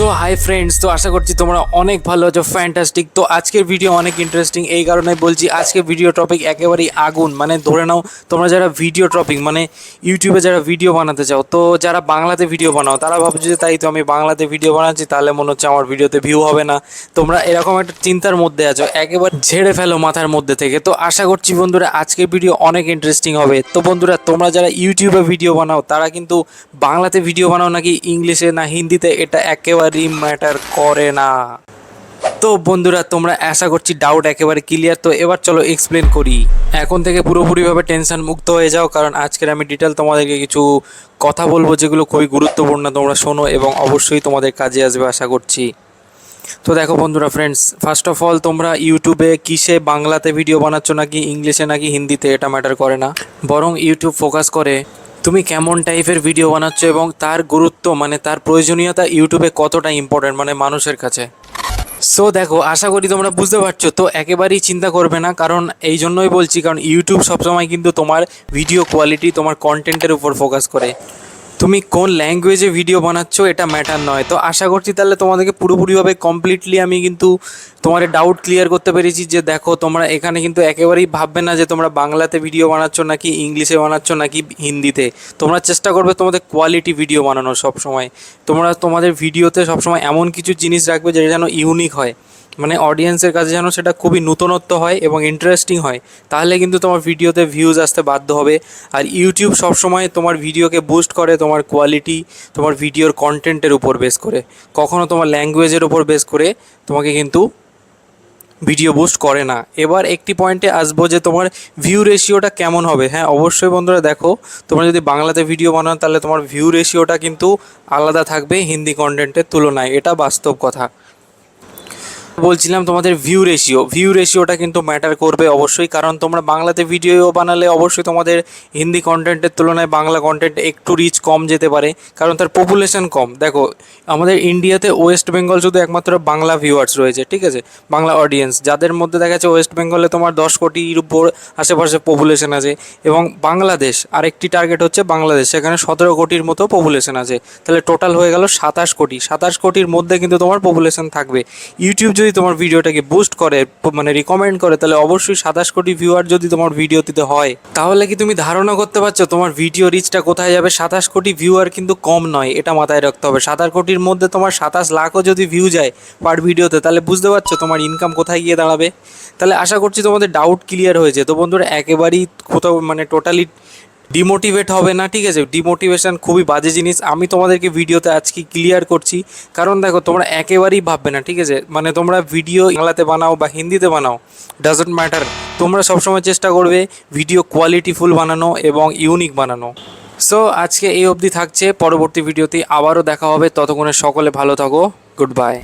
So hi friends তো আশা করছি তোমরা অনেক ভালো আছো ফ্যান্টাস্টিক তো আজকের ভিডিও অনেক ইন্টারেস্টিং এই কারণে বলছি আজকের ভিডিও টপিক একেবারেই আগুন। মানে ধরে নাও, তোমরা যারা ভিডিও টপিক মানে ইউটিউবে যারা ভিডিও বানাতে চাও, তো যারা বাংলাতে ভিডিও বানাও, তারা ভাবছ যে তাই তো আমি বাংলাতে ভিডিও বানাচ্ছি, তাহলে মনে হচ্ছে আমার ভিডিওতে ভিউ হবে না। তোমরা এরকম একটা চিন্তার মধ্যে আছো, একেবারে ঝেড়ে ফেলো মাথার মধ্যে থেকে। তো আশা করছি বন্ধুরা, আজকের ভিডিও অনেক ইন্টারেস্টিং হবে। তো বন্ধুরা, তোমরা যারা ইউটিউবে ভিডিও বানাও, তারা কিন্তু বাংলাতে ভিডিও বানাও নাকি ইংলিশে না হিন্দিতে এটা একেবারেই ম্যাটার করে না। তো বন্ধুরা, তোমরা আশা করছি ডাউট একেবারে ক্লিয়ার তো এবার চলো এক্সপ্লেন করি। এখন থেকে পুরোপুরিভাবে টেনশন মুক্ত হয়ে যাও, কারণ আজকের আমি ডিটেল তোমাদেরকে কিছু কথা বলব যেগুলো খুবই গুরুত্বপূর্ণ তোমরা শোনো এবং অবশ্যই তোমাদের কাজে আসবে, আশা করছি। তো দেখো বন্ধুরা ফ্রেন্ডস ফার্স্ট অফ অল তোমরা ইউটিউবে কিসে বাংলাতে ভিডিও বানাচ্ছ নাকি ইংলিশে নাকি হিন্দিতে এটা ম্যাটার করে না। বরং ইউটিউব ফোকাস করে তুমি কেমন টাইপের ভিডিও বানাচ্ছ এবং তার গুরুত্ব মানে তার প্রয়োজনীয়তা ইউটিউবে কতটা ইম্পর্টেন্ট মানে মানুষের কাছে? সো দেখো, আশা করি তোমরা বুঝতে পারছ, তো একেবারেই চিন্তা করবে না, কারণ এই জন্যই বলছি, কারণ ইউটিউব সবসময় কিন্তু তোমার ভিডিও কোয়ালিটি তোমার কন্টেন্টের উপর ফোকাস করে। তুমি কোন ল্যাঙ্গুয়েজে ভিডিও বানাচ্ছ, এটা ম্যাটার নয়। তো আশা করছি তাহলে তোমাদেরকে পুরোপুরিভাবে কমপ্লিটলি আমি কিন্তু তোমার ডাউট ক্লিয়ার করতে পেরেছি যে দেখো, তোমরা এখানে কিন্তু একেবারেই ভাববে না যে তোমরা বাংলাতে ভিডিও বানাচ্ছ নাকি ইংলিশে বানাচ্ছ নাকি হিন্দিতে। তোমরা চেষ্টা করবে তোমাদের কোয়ালিটি ভিডিও বানানোর সব সময় তোমরা তোমাদের ভিডিওতে সবসময় এমন কিছু জিনিস রাখবে যেটা যেন ইউনিক হয়। মানে অডিয়েন্সের কাছে যেন সেটা খুবই নূতনত্ব হয় এবং ইন্টারেস্টিং হয়, তাহলে কিন্তু তোমার ভিডিওতে ভিউজ আসতে বাধ্য হবে। আর ইউটিউব সবসময় তোমার ভিডিওকে বুস্ট করে তোমার কোয়ালিটি তোমার ভিডিওর কন্টেন্টের উপর বেস করে। কখনো তোমার ল্যাঙ্গুয়েজের উপর বেস করে তোমাকে কিন্তু ভিডিও বুস্ট করে না। এবার একটি পয়েন্টে আসব যে তোমার ভিউ রেশিওটা কেমন হবে। হ্যাঁ অবশ্যই বন্ধুরা দেখো, তোমরা যদি বাংলাতে ভিডিও বানাও, তাহলে তোমার ভিউ রেশিওটা কিন্তু আলাদা থাকবে হিন্দি কন্টেন্টের তুলনায়। এটা বাস্তব কথা। বলছিলাম তোমাদের ভিউ রেশিও ভিউ রেশিওটা কিন্তু ম্যাটার করবে অবশ্যই, কারণ তোমরা বাংলাতে ভিডিও বানালে অবশ্যই তোমাদের হিন্দি কন্টেন্টের তুলনায় বাংলা কন্টেন্ট একটু রিচ কম যেতে পারে, কারণ তার পপুলেশন কম। দেখো, আমাদের ইন্ডিয়াতে ওয়েস্ট বেঙ্গল শুধু একমাত্র বাংলা ভিউয়ার্স রয়েছে, ঠিক আছে? বাংলা অডিয়েন্স যাদের মধ্যে দেখা যাচ্ছে ওয়েস্ট বেঙ্গলে তোমার দশ কোটির উপর আশেপাশে পপুলেশন আছে, এবং বাংলাদেশ, আরেকটি টার্গেট হচ্ছে বাংলাদেশ, সেখানে সতেরো কোটির মতো পপুলেশন আছে। তাহলে টোটাল হয়ে গেল সাতাশ কোটি। সাতাশ কোটির মধ্যে কিন্তু তোমার পপুলেশন থাকবে। ইউটিউব যদি তোমার ভিডিওটাকে বুস্ট করে মানে রিকমেন্ড করে, তাহলে অবশ্যই সাতাশ কোটি ভিউয়ার যদি তোমার ভিডিওটিতে হয়, তাহলে কি তুমি ধারণা করতে পারছ তোমার ভিডিও রিচটা কোথায় যাবে? সাতাশ কোটি ভিউয়ার কিন্তু কম নয়, এটা মাথায় রাখতে হবে। সাতাশ কোটির মধ্যে তোমার সাতাশ লাখও যদি ভিউ যায় পার ভিডিওতে তাহলে বুঝতে পারছ তোমার ইনকাম কোথায় গিয়ে দাঁড়াবে? তাহলে আশা করছি তোমাদের ডাউট ক্লিয়ার হয়েছে। তো বন্ধুরা, একেবারেই কোথাও মানে টোটালি ডিমোটিভেট হবে না, ঠিক আছে? ডিমোটিভেশন খুবই বাজে জিনিস। আমি তোমাদেরকে ভিডিওতে আজকে ক্লিয়ার করছি। কারণ দেখো, তোমরা একেবারেই ভাববে না, ঠিক আছে? মানে তোমরা ভিডিও বাংলাতে বানাও বা হিন্দিতে বানাও ডাজন্ট ম্যাটার তোমরা সবসময় চেষ্টা করবে ভিডিও কোয়ালিটিফুল বানানো এবং ইউনিক বানানো। সো আজকে এই অবধি থাকছে। পরবর্তী ভিডিওতে আবারও দেখা হবে। ততক্ষণে সকলে ভালো থাকো। Good bye